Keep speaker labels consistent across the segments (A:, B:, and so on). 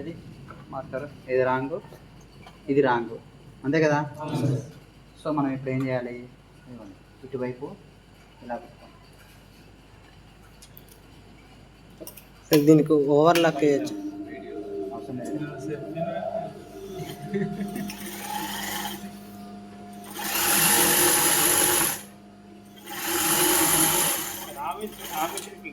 A: ఇది మార్కర్ ఇది రాంగు? ఇది రాంగు. అంతే కదా? సో మనం ఇప్పుడు ఏం చేయాలి? ఇటువైపు ఇలా
B: దీనికి ఓవర్లాక్ చేయొచ్చు.
A: అవసరం లేదు.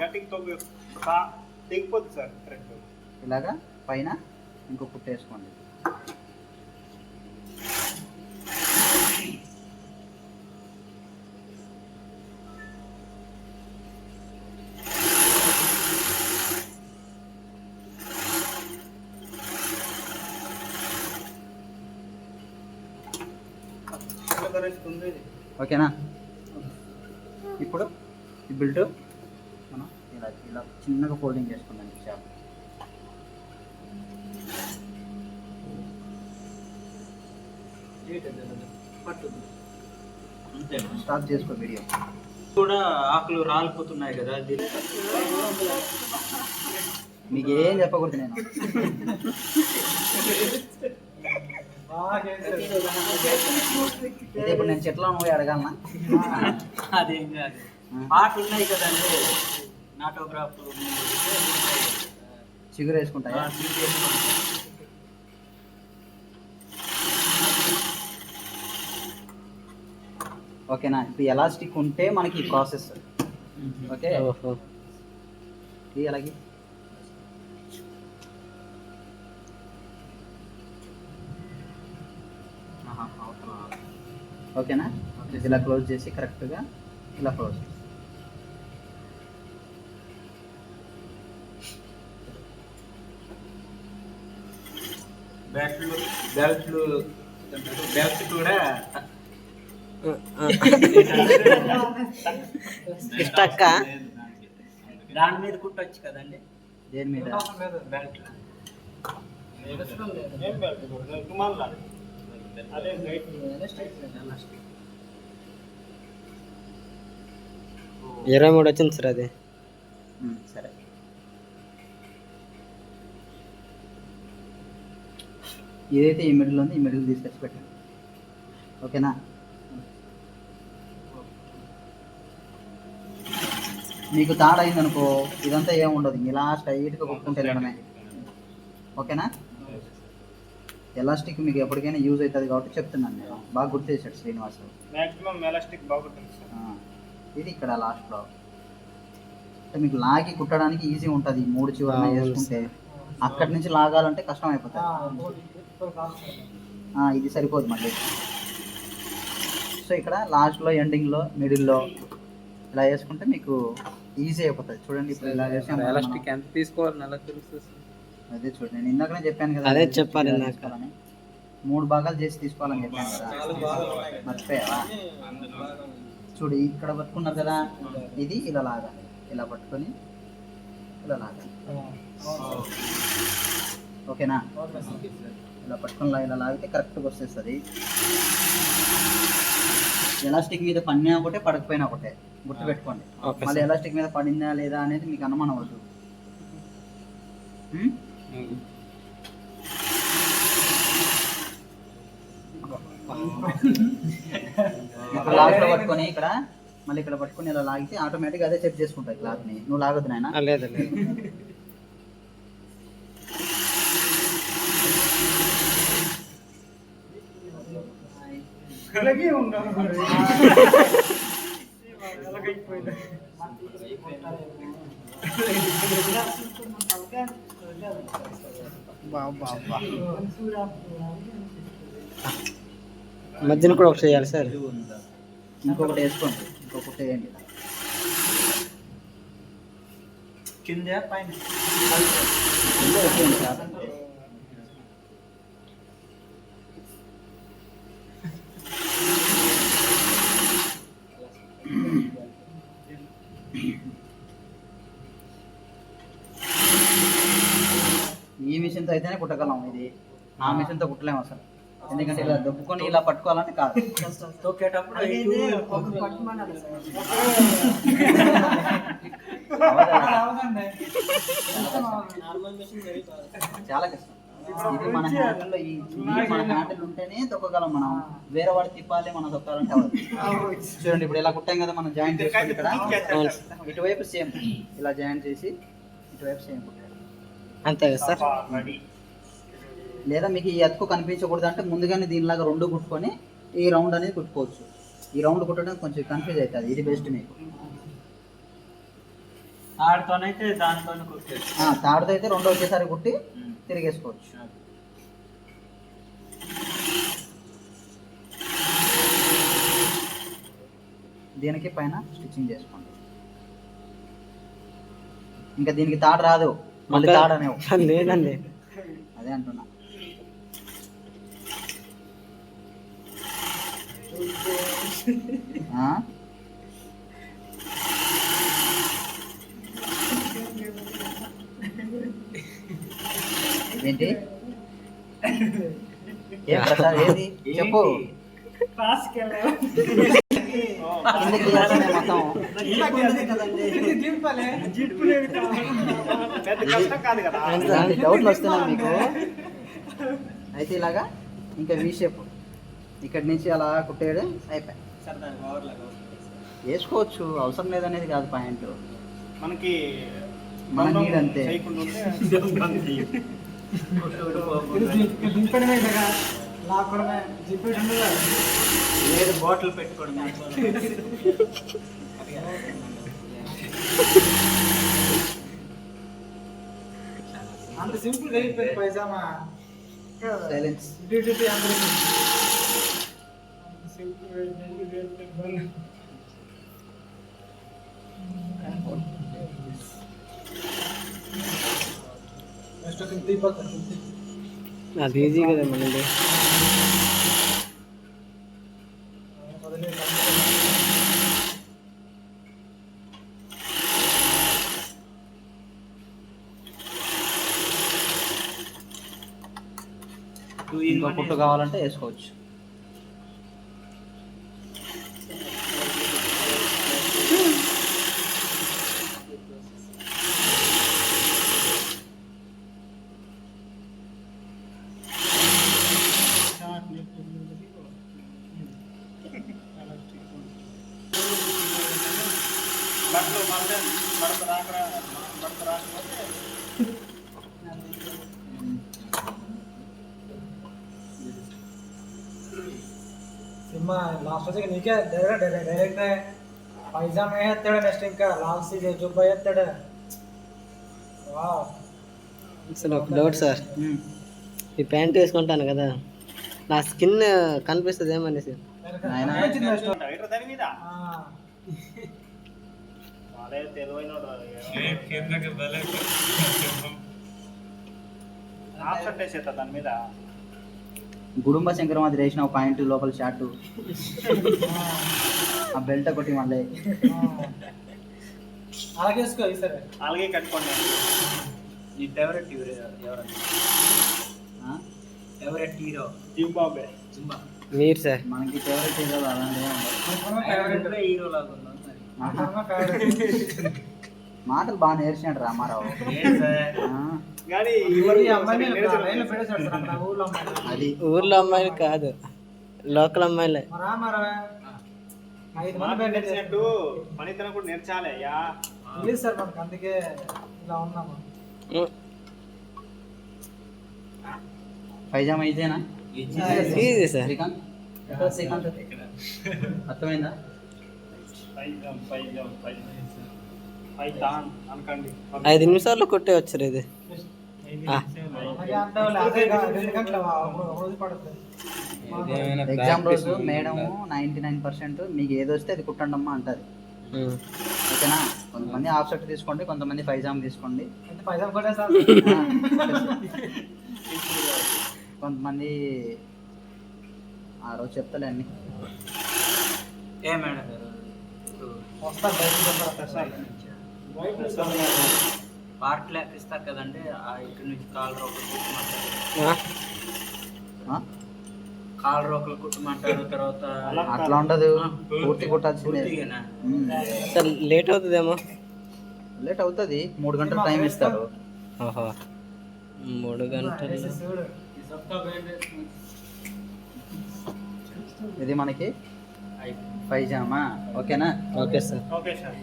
C: గట్టికి సార్
A: ఇలాగా? పైన ఇంకో కుట్టు వేసుకోండి. ఓకేనా? ఇప్పుడు ఈ బిల్డ్ మనం ఇలా ఇలా చిన్నగా ఫోల్డింగ్ చేసుకుందాం షాప్ స్టాప్ చేసుకో వీడియో.
D: కూడా ఆకులు రాలిపోతున్నాయి కదా
A: మీకు ఏం చెప్పకూడదు నేను. ఇప్పుడు నేను చెట్లో పోయి అడగాలనా?
D: అదేం కాదు. ఉన్నాయి కదండి. నాటోగ్రాఫ్
A: చిగురు వేసుకుంటాయా? ఓకేనా? ఇప్పుడు ఎలాస్టిక్ ఉంటే మనకి ఈ ప్రాసెస్. ఓకే? అలాగే. ఓకేనా? ఇలా క్లోజ్ చేసి కరెక్ట్గా ఇలా క్లోజ్
D: బెల్ట్ కూడా దాని మీద కుట్టొచ్చు కదండి.
A: దేని మీద?
B: ఇరవై మూడు వచ్చింది సార్ అది.
A: సరే. ఏదైతే ఈ మిడిల్ ఉందో ఈ మిడిల్ తీసుకొచ్చి పెట్టండి. ఓకేనా? మీకు తాడ అయిందనుకో ఇదంతా ఏం ఉండదు. ఇలా స్ట్రైట్గా కొట్టుకుంటే వెళ్ళడమే ఓకేనా? ఎలాస్టిక్ మీకు ఎప్పటికైనా యూజ్ అవుతుంది కాబట్టి చెప్తున్నాను నేను. బాగా గుర్తు చేశాడు శ్రీనివాస్.
C: మాక్సిమం ఎలాస్టిక్ బాగుంటుంది సార్.
A: ఆ, ఇది ఇక్కడ లాస్ట్లో అంటే మీకు లాగి కుట్టడానికి ఈజీ ఉంటుంది. మూడు చివరన
B: అవును
A: వేసుకుంటే అక్కడి నుంచి లాగాలంటే కష్టం అయిపోతుంది. ఇది సరిపోదు మళ్ళీ. సో ఇక్కడ లాస్ట్లో ఎండింగ్లో మిడిల్లో ఇలా వేసుకుంటే మీకు ఈజీ అయిపోతుంది. చూడండి ఇప్పుడు ఇలా మనం.
B: ఎంత తీసుకోవాలి నెల తెలుసు
A: అదే చూడండి. నేను ఇందాకనే చెప్పాను కదా
B: అదే చెప్పాలి.
A: తీసుకోవాలని. మూడు భాగాలు చేసి తీసుకోవాలని చెప్పాను కదా. మర్చిపోయావా? చూడు ఇక్కడ పట్టుకున్నారు కదా ఇది ఇలా లాగాలి. ఇలా పట్టుకొని ఇలా లాగాలి. ఓకేనా? ఇలా పట్టుకొని ఇలా లాగితే కరెక్ట్గా వచ్చేస్తుంది ఎలాస్టిక్ మీద పడినా ఒకటే పడకపోయినా ఒకటే. గుర్తు పెట్టుకోండి.
B: ఓకే
A: మళ్ళీ. ఎలాస్టిక్ మీద పడిందా లేదా అనేది మీకు అనుమానం? ఇప్పుడు లాస్ట్లో పట్టుకొని ఇక్కడ మళ్ళీ ఇక్కడ పట్టుకొని ఇలా లాగితే ఆటోమేటిక్గా అదే సెట్ చేసుకుంటాయి క్లాత్ని నువ్వు లాగొద్దు నాయన.
B: లేదు.
C: అలాగే. అలాగైపోయింది.
B: మధ్యన కూడా ఒకటి చేయాలి సార్.
A: ఇంకొకటి వేసుకోండి. ఇంకొకటి వేయండి.
D: కింద పైన
A: ఇందులో వేసేయండి సార్. ఈ మిషన్తో అయితేనే కుట్టగలం ఇది. ఆ. మిషన్తో కుట్టలేము అసలు. ఎందుకంటే ఇలా దొబ్బుకొని ఇలా పట్టుకోవాలంటే కాదు.
D: తొక్కేటప్పుడు
A: చాలా కష్టం. ఇది మన హ్యాండిల్లో ఈ ఈ మన హ్యాండిల్ ఉంటేనే తొక్కగలం మనం. వేరే వాడు తిప్పాలి మనం తొక్కాలంటే అవ్వదు. చూడండి ఇప్పుడు ఇలా కుట్టాం కదా మనం జాయింట్ చేసుకోండి ఇక్కడ. ఇటువైపు సేమ్. ఇలా జాయింట్ చేసి ఇటువైపు సేమ్ కుట్టాలి.
B: అంతే కదా సార్?
A: లేదా మీకు ఈ అతుకు కనిపించకూడదు అంటే ముందుగానే దీనిలాగా రెండు కుట్టుకొని ఈ రౌండ్ అనేది కుట్టుకోవచ్చు. ఈ రౌండ్ కుట్టడం కొంచెం కన్ఫ్యూజ్ అవుతుంది. ఇది బెస్ట్ మీకు. ఆ, తాడుతో అయితే రెండు ఒకేసారి కుట్టి తిరిగేసుకోవచ్చు. దీనికి పైన స్టిచ్చింగ్ చేసుకోండి. ఇంకా దీనికి తాడు రాదు. మళ్ళీ
B: లేదండి.
A: అదే అంటున్నా? ఏంటి? ఏం ప్రసాద్ ఏది? చెప్పు. డౌట్లు వస్తున్నాయి మీకు? అయితే ఇలాగా ఇంకా వి షేప్ ఇక్కడి నుంచి అలా కుట్టేయడం అయిపోయి వేసుకోవచ్చు అవసరం లేదనేది కాదు పాయింట్
C: మనకి
A: మన నీడ్ అంతే.
C: చేయకుండా ఉంటే
D: దింపడమే కదా లాక్కడమే జిప్పేట్ ఉండదు లేదు బాటిల్ పెట్టుకోవడం అంత సింపుల్ గా అయిపోయింది పైజామా
A: సైలెన్స్
D: డ్యూటీ అందరికి దీపక్
B: అది ఈజీ కదా మనండి
A: ఇంకో కుట్టు కావాలంటే వేసుకోవచ్చు.
D: సినిమా లాస్ట్ వచ్చి నీకే డైరెక్ట్ డైరెక్ట్ పైజామా వేస్తాడు నెక్స్ట్ ఇంకా లాస్ట్ సీజన్ జుబ్బా వేస్తాడు వావ్.
B: అసలు ఒక డౌట్ సార్. ఈ ప్యాంట్ వేసుకుంటాను కదా నా స్కిన్ కనిపిస్తుంది ఏమనేసి.
C: మీద అదే తెలివైనోడు ఆప్షన్ వేసేస్తా దాని మీద.
A: గుడుంబ శంకరం అది వేసిన పాయింట్ లోపల షార్ట్ ఆ బెల్ట్ ఒకటి మళ్ళీ.
D: అలాగే వేసుకో ఈసారి
C: అలాగే కట్టుకోండి.
D: నీ ఫేవరెట్ హీరో ఎవరండి
A: ఆ?
D: ఫేవరెట్ హీరో
C: జింబాబే
D: జింబా.
B: మీరు సార్.
A: మనకి ఫేవరెట్ హీరో.
D: ఫేవరెట్ హీరో లాగా ఉన్నాం
A: మాటలు బాగా నేర్చినాడు రామారావు. అది.
B: ఊర్లో అమ్మాయిలు కాదు. లోకల్ అమ్మాయిలే.
C: నేర్చినట్టు పనితనం కూడా నేర్చాలి
D: లేదు సార్ మనకు అందుకే ఇలా ఉన్నాము.
A: పైజామా ఇదేనా శ్రీకాంత్? అర్థమైందా?
B: ఐదు నిమిషాల్లో కొట్టే వచ్చారు ఇది.
A: ఎగ్జామ్ రోజు మేడం నైంటీ నైన్ పర్సెంట్ మీకు ఏది వస్తే అది కుట్టండి అమ్మా అంటది.
B: ఉమ్.
A: ఓకేనా? కొంతమంది హాఫ్ షర్ట్ తీసుకోండి కొంతమంది పైజామా తీసుకోండి. కొంతమంది ఆ రోజు చెప్తలే అన్ని.
D: ఏ మేడం? వస్తారు బయటకు వస్తారు పార్ట్ ల్యాక్ ఇస్తారు కదండి ఆ ఇటు నుంచి కాలు రోకలు కుట్టమంటారు? కాలు రోకలు కుట్టమంటారు తర్వాత
A: అట్లా ఉండదు. పూర్తి కుట్టాల్సిందే.
B: లేట్ అవుతుందేమో?
A: లేట్ అవుతుంది. మూడు గంటలు టైం ఇస్తారు.
B: ఓహో. మూడు గంటలు.
A: ఇది మనకి? పైజామా ఓకేనా?
B: Okay sir.
C: Okay sir.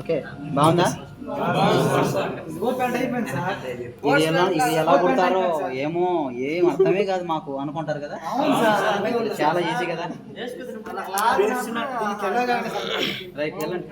A: Okay. బాగుందా? ఇది ఎలా ఇది ఎలా కుడతారో ఏమో ఏం అర్థమే కాదు మాకు. అనుకుంటారు కదా? చాలా ఈజీ కదా? రైట్ వెళ్ళండి.